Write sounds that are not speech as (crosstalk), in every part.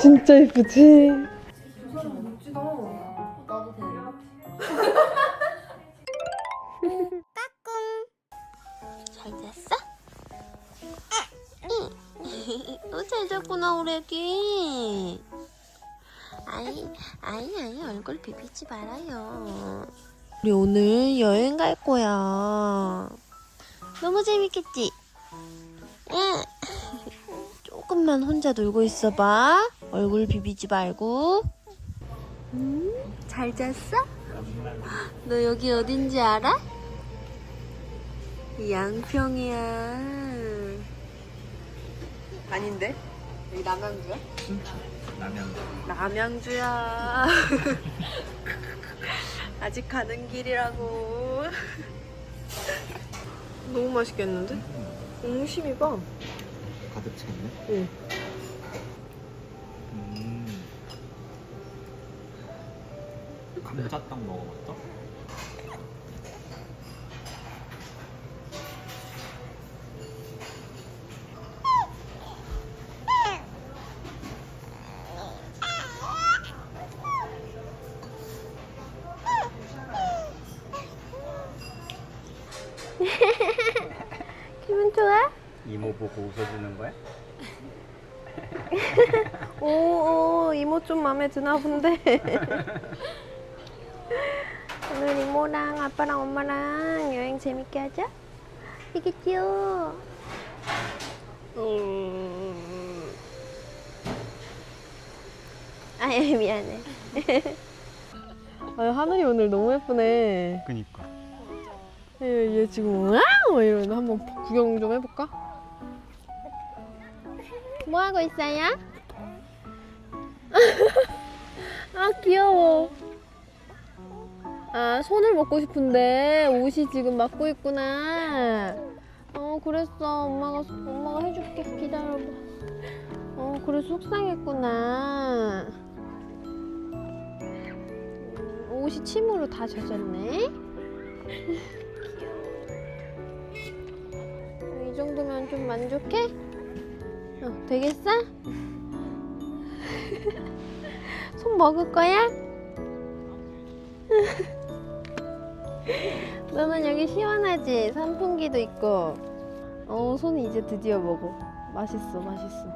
진짜 예쁘지? 잘 잤어? 어, (laughs) 잘 잤구나 우리 애기. 아이 아이 아이 얼굴 비비지 말아요. 우리 오늘 여행 갈 거야. 너무 재밌겠지? 응. (laughs) 조금만 혼자 놀고 있어봐 얼굴 비비지 말고 음, 잘 잤어? 너 여기 어딘지 알아? 양평이야. 아닌데? 여기 남양주야? 남양주. 남양주야. (laughs) 아직 가는 길이라고. 너무 맛있겠는데? 옹심이 봐. 가득 찼네. 응. 감자탕 먹어봤어? (laughs) 기분 좋아? 이모 보고 웃어주는 거야? (laughs) 오, 오, 이모 좀 마음에 드나 본데. (laughs) 이모랑 아빠랑 엄마랑 여행 재밌게 하자. 이겠지요? 음. 아유 미안해. 아, 하늘이 오늘 너무 예쁘네. 그니까. 얘, 얘 지금 와우 이러는데 한번 구경 좀 해볼까? 뭐 하고 있어요? (laughs) 아 귀여워. 아 손을 먹고 싶은데 옷이 지금 막고 있구나. 어 그랬어 엄마가 엄마가 해줄게 기다려봐. 어 그래 속상했구나. 음, 옷이 침으로 다 젖었네. (laughs) 이 정도면 좀 만족해? 어, 되겠어? (laughs) 손 먹을 거야? (laughs) 너는 여기 시원하지? 선풍기도 있고. 어, 손 이제 드디어 먹어. 맛있어, 맛있어.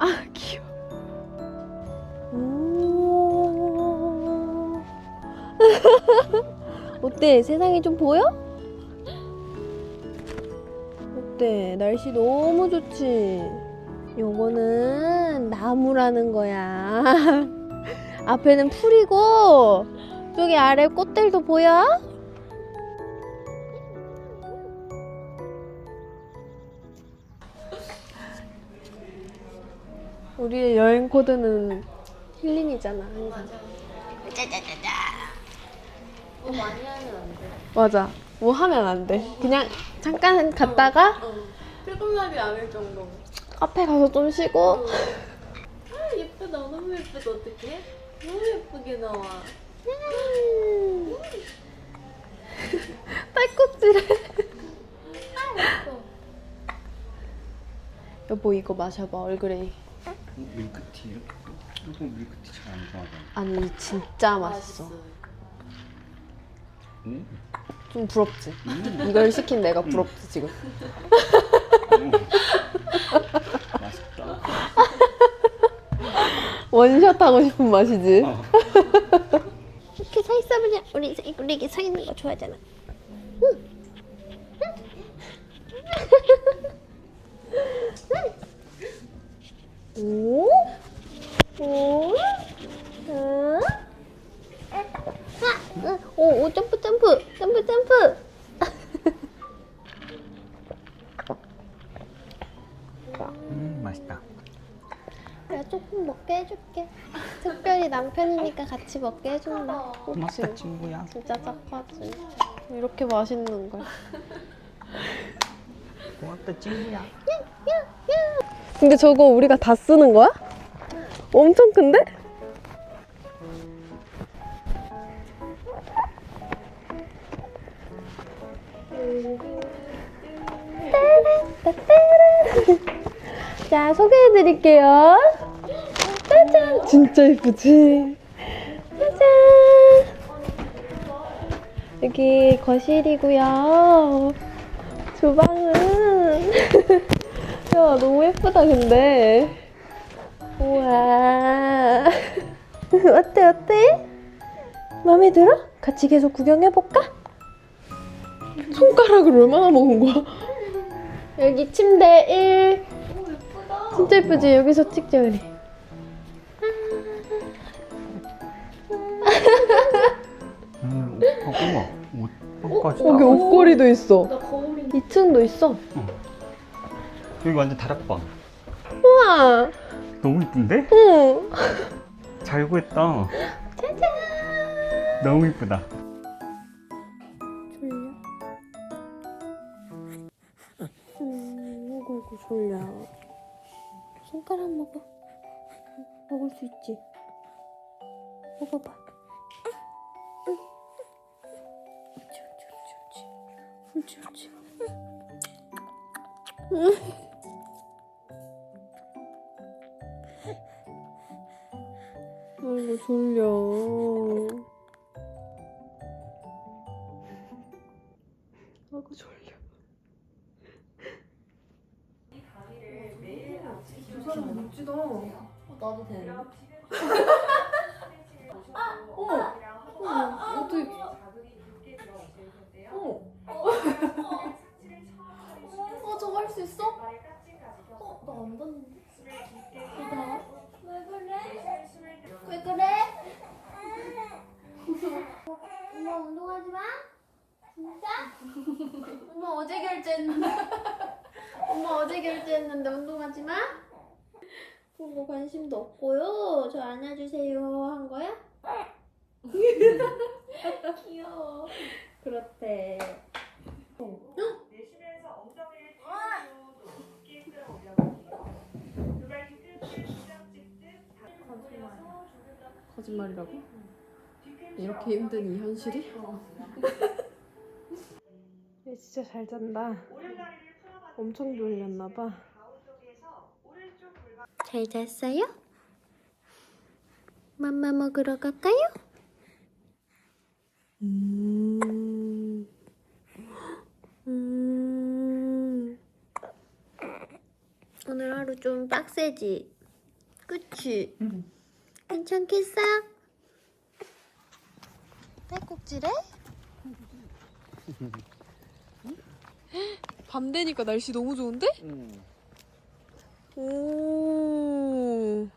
아, 귀여워. 오. (laughs) 어때? 세상이 좀 보여? 어때? 날씨 너무 좋지? 요거는 나무라는 거야. (laughs) 앞에는 풀이고, 저기 아래 꽃들도 보여? 우리의 여행 코드는 힐링이잖아, 항상. 뭐 많이 하면 안 돼. 맞아. 뭐 하면 안 돼. 그냥 잠깐 갔다가 조금만이 안할 정도. 카페 가서 좀 쉬고 아 예쁘다 너무 예쁘다 어떡해? 너무 예쁘게 나와. (laughs) 딸꾹질해. 예뻐. 여보 이거 마셔봐 얼그레이. 밀크티 이렇게 밀크티 잘 안 좋아하잖아. 아니 진짜 맛있어. 응? 좀 부럽지. 이걸 시킨 내가 부럽지 지금. 응. (laughs) 맛있다. 원샷 하고 싶은 맛이지. 어. 우리 우리 이렇게 서 있는 거 좋아하잖아. 오? 오? 해줄게. 특별히 남편이니까 같이 먹게 해준다. 고맙다 친구야. 진짜 착하지. 이렇게 맛있는 걸. 고맙다 친구야. 근데 저거 우리가 다 쓰는 거야? 엄청 큰데? 자, 소개해드릴게요. 진짜 예쁘지? 짜잔! 여기 거실이고요. 주방은. (laughs) 야, 너무 예쁘다, 근데. 우와. (laughs) 어때, 어때? 마음에 들어? 같이 계속 구경해 볼까? 손가락을 얼마나 먹은 거야? 여기 침대 1. 진짜 예쁘지? 여기서 찍자, 우리. 음, 어, 옷까지. 여기 옷걸이도 있어. 2층도 있어. 여기 완전 다락방. 우와. 너무 이쁜데? 응. 잘 구했다. 짜잔. 너무 이쁘다. 아이고, 졸려. 아이고, 졸려. 나도 되는. (laughs) 어, 저거 할 수 있어? 어, 나 안 닿는데? 나? 왜 그래? 왜 그래? 엄마 운동하지 마? 진짜? 엄마 어제 결제했는데. 엄마 어제 결제했는데 운동하지 마? 그거 관심도 없고요. 저 안아주세요 한 거야? (laughs) 귀여워. 그렇대. 내쉬면서 엉덩이를 뒤로 높게 끌어올려볼게요. 두 발 뒤 끝을 주장 찍듯 다리를 올려서 조금 더 거짓말이라고? 뒤꿈치 이렇게 힘든 이 현실이? (laughs) 어. 얘 진짜 잘 잔다. 엄청 졸렸나봐. 잘 잤어요? 맘마 먹으러 갈까요? 음. 음. 오늘 하루 좀 빡세지? 그치? 괜찮겠어? (laughs) 딸꾹질해? (laughs) 밤 되니까 날씨 너무 좋은데? 음. 오.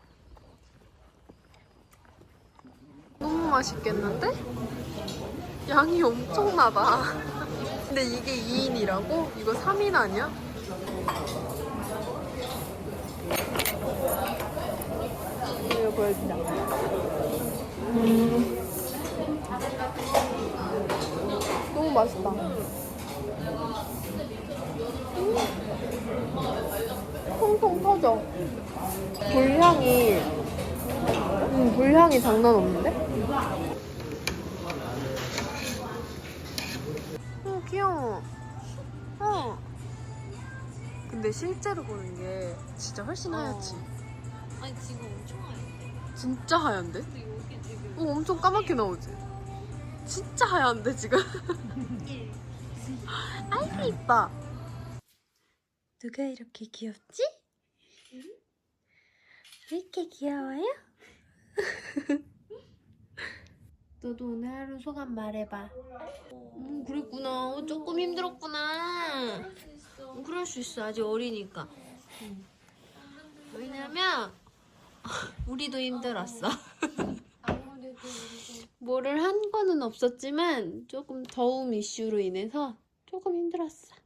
너무 맛있겠는데? 양이 엄청나다. (laughs) 근데 이게 2인이라고? 이거 3인 아니야? 이거 보여주자. 음. 너무 맛있다. 통통 터져. 불향이, 음, 불향이 장난 없는데? 어, 귀여워. 어. 근데 실제로 보는 게 진짜 훨씬 하얗지. 아니 지금 엄청 하얀데 진짜 하얀데? 근데 여기 지금 어, 엄청 까맣게 나오지? 진짜 하얀데, 지금? 아이고, 이뻐. 누가 이렇게 귀엽지? 왜 이렇게 귀여워요? (laughs) 너도 오늘 하루 소감 말해봐. 음 그랬구나. 어, 조금 힘들었구나. 음, 그럴 수 있어. 아직 어리니까. 음. 왜냐면 (laughs) 우리도 힘들었어. (laughs) 뭐를 한 거는 없었지만 조금 더움 이슈로 인해서 조금 힘들었어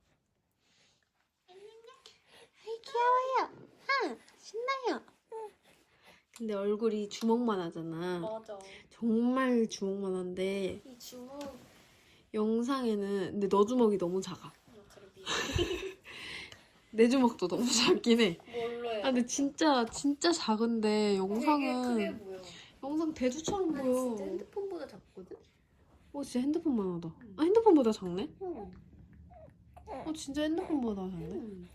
아이 귀여워요 아 신나요 근데 얼굴이 주먹만 하잖아 맞아. 정말 주먹만 한데 이 주먹 영상에는 근데 너 주먹이 너무 작아 (laughs) 내 주먹도 너무 작긴 해 뭘로 아, 근데 진짜 진짜 작은데 영상은 보여. 영상 대두처럼 보여 핸드폰보다 작거든? 어 진짜 핸드폰만 하다 아 핸드폰보다 작네? 응. 어 진짜 핸드폰보다 작네?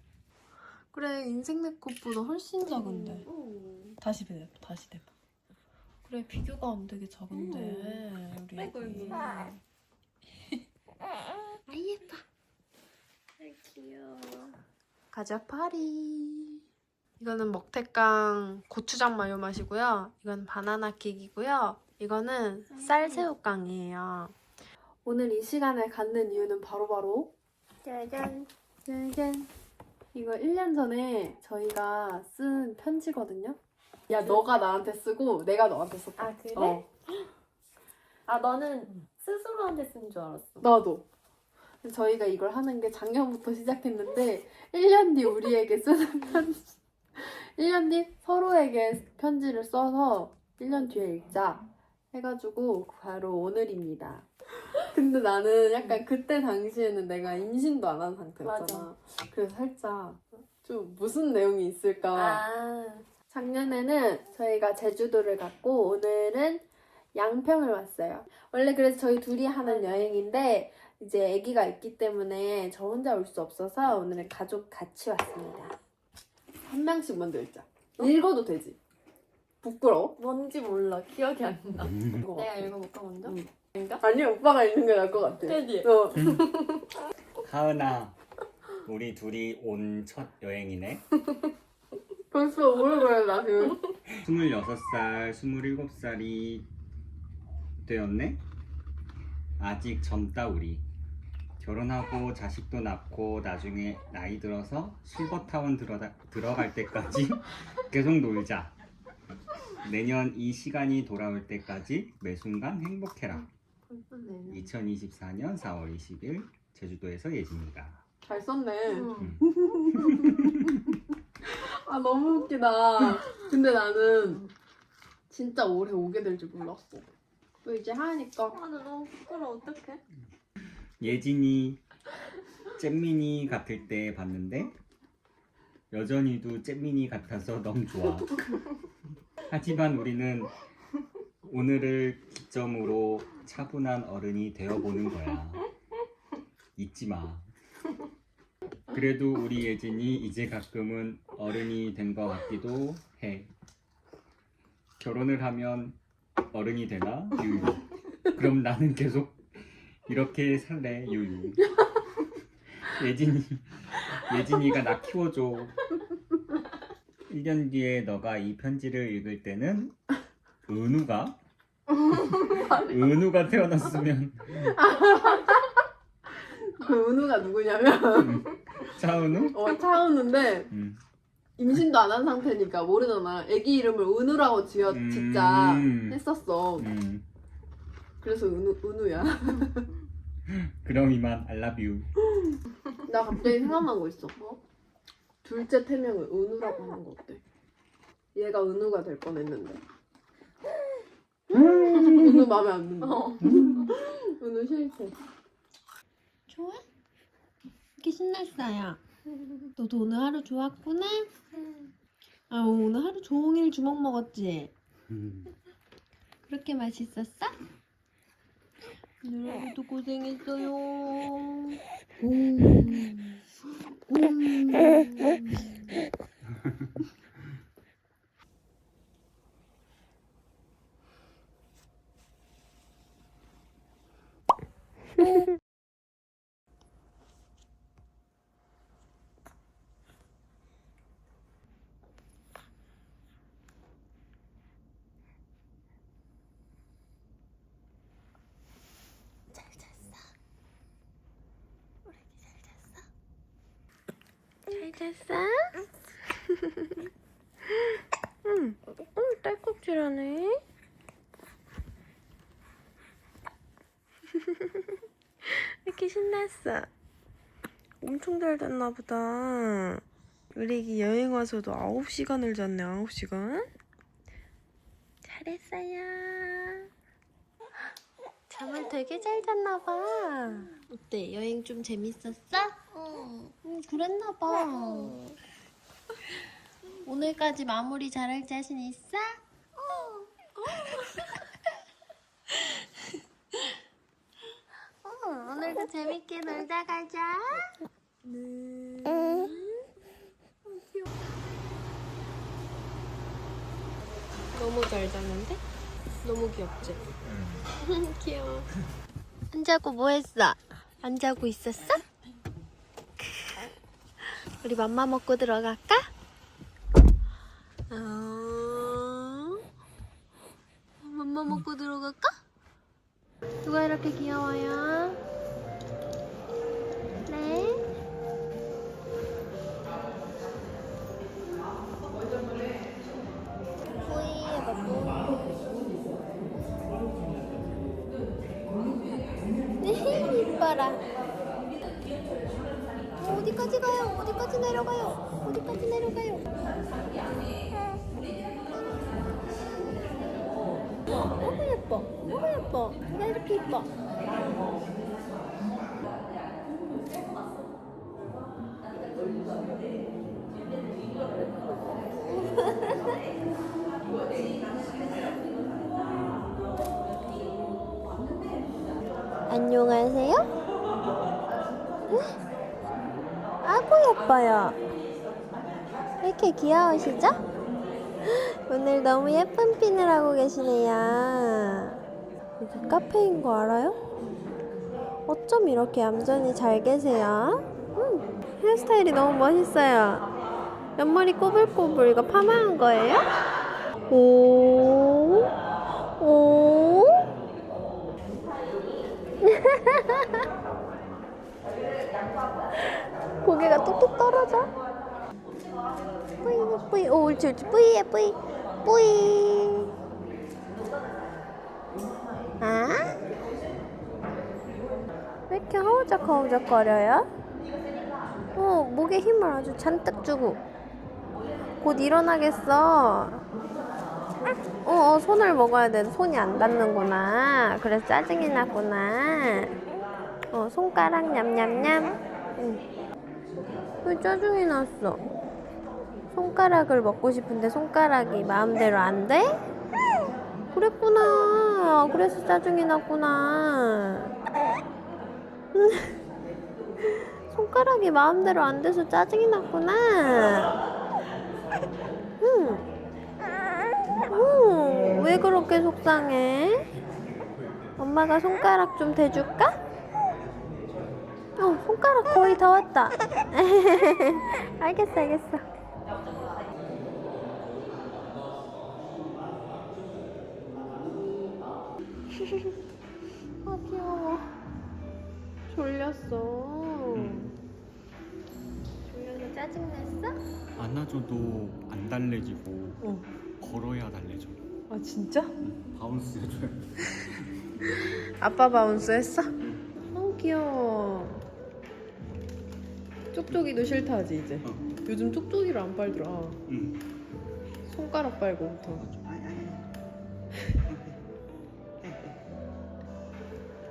그래 인생 네컷보다 훨씬 작은데. 다시 대봐. 다시 대봐. 그래 비교가 안 되게 작은데 우리 아이고, 애기. 아이고. 아 예뻐. 아 귀여워. 가자 파리. 이거는 먹태깡 고추장 마요 맛이고요. 이건 바나나 킥이고요. 이거는 쌀새우깡이에요. 오늘 이 시간을 갖는 이유는 바로바로 짜잔 짜잔 이거 1년 전에 저희가 쓴 편지거든요. 야 너가 나한테 쓰고 내가 너한테 썼다. 아 그래? 어. (gasps) 아 너는 스스로한테 쓴 줄 알았어. 나도. 저희가 이걸 하는 게 작년부터 시작했는데 1년 뒤 우리에게 쓰는 편지 1년 뒤 서로에게 편지를 써서 1년 뒤에 읽자 해가지고 바로 오늘입니다. 근데 나는 약간 그때 당시에는 내가 임신도 안 한 상태였잖아. 그래서 살짝 좀 무슨 내용이 있을까 아 작년에는 저희가 제주도를 갔고 오늘은 양평을 왔어요. 원래 그래서 저희 둘이 하는 여행인데 이제 아기가 있기 때문에 저 혼자 올 수 없어서 오늘은 가족 같이 왔습니다. 한 명씩 먼저 읽자. 읽어도 되지. 부끄러워? 뭔지 몰라. 기억이 안 나. 이거. 내가 읽어볼까 먼저? 응. 아니 오빠가 읽는 게 나을 것 같아. 그지? 어. 하은아, 우리 둘이 온 첫 여행이네. 벌써 오래 걸렸나 지금? 26살, 27살이 되었네? 아직 젊다 우리. 결혼하고 자식도 낳고 나중에 나이 들어서 실버타운 들어다, 들어갈 때까지 (laughs) 계속 놀자. 내년 이 시간이 돌아올 때까지 매 순간 행복해라. 2024년 4월 20일 제주도에서 예진이가. 잘 썼네. 응. 아 너무 웃기다. 근데 나는 진짜 올해 오게 될 줄 몰랐어. 또 이제 하니까 아, 나 너무 부끄러워. 어떡해? 예진이 잼민이 같을 때 봤는데 여전히도 잼민이 같아서 너무 좋아. 하지만 우리는 오늘을 기점으로 차분한 어른이 되어보는 거야. 잊지 마. 그래도 우리 예진이 이제 가끔은 어른이 된 것 같기도 해. 결혼을 하면 어른이 되나? 유유. 그럼 나는 계속 이렇게 살래 유유. 예진이 예진이가 나 키워줘. 1년 뒤에 너가 이 편지를 읽을 때는 은우가 (laughs) 은우가 태어났으면 그 은우가 누구냐면 차은우? 어 차은우인데 음. 임신도 안 한 상태니까 모르잖아. 아기 이름을 은우라고 지어 음. 진짜 했었어. 음. 그래서 은우 은우야. 그럼 이만 I love you. 나 갑자기 생각난 거 있어. 뭐? 둘째 태명을 은우라고 하는 거 어때? 얘가 은우가 될 뻔했는데. 은우 마음에 안 든다. 어. 은우 싫대. 좋아? 이렇게 신났어요. 너도 오늘 하루 좋았구나? 아 오늘 하루 종일 주먹 먹었지? 음. 그렇게 맛있었어? 오늘 하루도 고생했어요. 음. 음. 잘 잤어? 응. 어, 딸꾹질하네. (laughs) 이렇게 신났어. 엄청 잘 잤나 보다. 우리 애기 여행 와서도 9시간을 잤네, 9시간. 잘했어요. 잠을 되게 잘 잤나 봐. 어때? 여행 좀 재밌었어? 응, 그랬나 봐. 오늘까지 마무리 잘할 자신 있어? 응, (laughs) 오늘도 재밌게 놀다 가자. 네. 너무 잘 자는데? 너무 귀엽지? (laughs) 귀여워. 안 자고 뭐 했어? 안 자고 있었어? (laughs) 우리 맘마 먹고 들어갈까? 어디까지 가요? 어디까지 내려가요? 어디까지 내려가요? 너무 예뻐 너무 예뻐 왜 이렇게 예뻐 왜 이렇게 귀여우시죠? 오늘 너무 예쁜 핀을 하고 계시네요. 여기 카페인 거 알아요? 어쩜 이렇게 얌전히 잘 계세요? 음, 헤어스타일이 너무 멋있어요. 옆머리 꼬불꼬불 이거 파마한 거예요? 오, 오. (laughs) 고개가 뚝뚝 떨어져. 뿌이 뿌이 오 옳지 옳지 뿌이야 뿌이 뿌이. 아? 왜 이렇게 허우적 허우적 거려요? 어 목에 힘을 아주 잔뜩 주고 곧 일어나겠어. 어, 어 손을 먹어야 돼. 손이 안 닿는구나. 그래서 짜증이 났구나. 어, 손가락 냠냠냠. 응. 왜 짜증이 났어? 손가락을 먹고 싶은데 손가락이 마음대로 안 돼? 그랬구나. 그래서 짜증이 났구나. (laughs) 손가락이 마음대로 안 돼서 짜증이 났구나. 응. 오, 왜 그렇게 속상해? 엄마가 손가락 좀 대줄까? 어, 손가락 거의 다 왔다. (laughs) 알겠어, 알겠어. (laughs) 아, 귀여워. 졸렸어. 졸려서 짜증냈어? 안아줘도 안 달래지고 어. 걸어야 달래져. 아, 진짜? 바운스 해줘야 돼. 아빠 바운스 했어? 어 귀여워 쪽쪽이도 싫다 하지 이제. 어. 요즘 쪽쪽이를 안 빨더라. 응. 손가락 빨고부터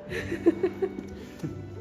(laughs)